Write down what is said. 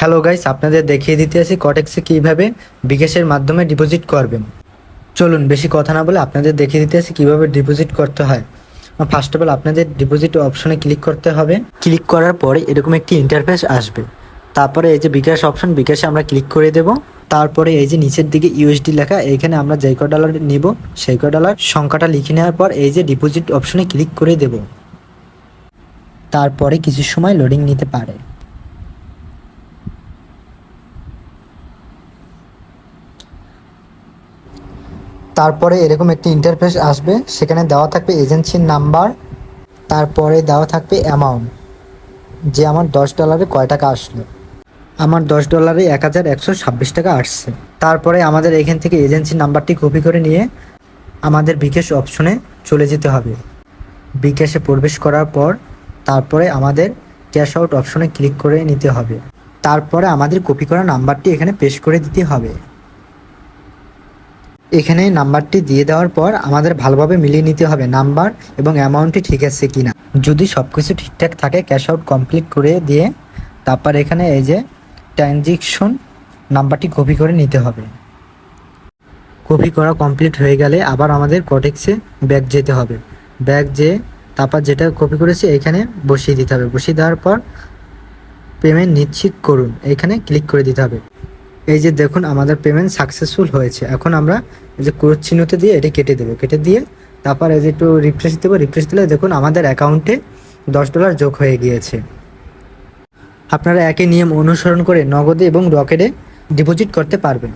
Hello guys, আপনাদের দেখিয়ে দিতে আসি কটেক্সে কীভাবে বিকাশের মাধ্যমে ডিপোজিট করবেন। চলুন, বেশি কথা না বলে আপনাদের দেখিয়ে দিতে আসি কীভাবে ডিপোজিট করতে হয়। ফার্স্ট অফ অল আপনাদের ডিপোজিট অপশনে ক্লিক করতে হবে। ক্লিক করার পরে এরকম একটি ইন্টারফেস আসবে। তারপরে এই যে বিকাশ অপশন বিকাশে আমরা ক্লিক করে দেব। তারপরে এই যে নিচের দিকে ইউএসডি লেখা এইখানে আমরা যেই ক ডলার নিব, সেই ক ডলার সংখ্যাটা লিখে নেওয়ার পর এই যে ডিপোজিট অপশনে ক্লিক করে দেব। তারপরে কিছু সময় লোডিং নিতে পারে। তারপরে এরকম একটি ইন্টারফেস আসবে, সেখানে দেওয়া থাকবে এজেন্সির নাম্বার তারপরে দেওয়া থাকবে অ্যামাউন্ট যে আমার দশ ডলারে কয় টাকা আসলো। আমার দশ ডলারে এক হাজার একশো ছাব্বিশ টাকা আসছে। তারপরে আমাদের এখান থেকে এজেন্সির নাম্বারটি কপি করে নিয়ে আমাদের বিকাশ অপশনে চলে যেতে হবে। বিকাশে প্রবেশ করার পর তারপরে আমাদের ক্যাশ আউট অপশনে ক্লিক করে নিতে হবে। তারপরে আমাদের কপি করা নাম্বারটি এখানে পেশ করে দিতে হবে। এখানে নাম্বারটি দিয়ে দেওয়ার পর আমাদের ভালোভাবে মিলিয়ে নিতে হবে নাম্বার এবং অ্যামাউন্টটি ঠিক আছে কিনা। যদি সব কিছু ঠিকঠাক থাকে, ক্যাশ আউট কমপ্লিট করে দিয়ে তারপর এখানে এই যে ট্রানজেকশন নাম্বারটি কপি করে নিতে হবে। কপি করা কমপ্লিট হয়ে গেলে আবার আমাদের কটেক্সে ব্যাগ যেতে হবে। ব্যাগ যেয়ে তারপর যেটা কপি করেছি এখানে বসিয়ে দিতে হবে। বসিয়ে দেওয়ার পর পেমেন্ট নিশ্চিত করুন। এখানে ক্লিক করে দিতে হবে। এই যে দেখুন, আমাদের পেমেন্ট সাকসেসফুল হয়েছে। এখন আমরা এই যে ক্রোধ চিহ্নতে দিয়ে এটি কেটে দেবো। কেটে দিয়ে তারপর এই যে একটু রিফ্রেশ দেবো। রিফ্রেশ দিলে দেখুন, আমাদের অ্যাকাউন্টে দশ ডলার যোগ হয়ে গিয়েছে। আপনারা একই নিয়ম অনুসরণ করে নগদে এবং রকেটে ডিপোজিট করতে পারবেন।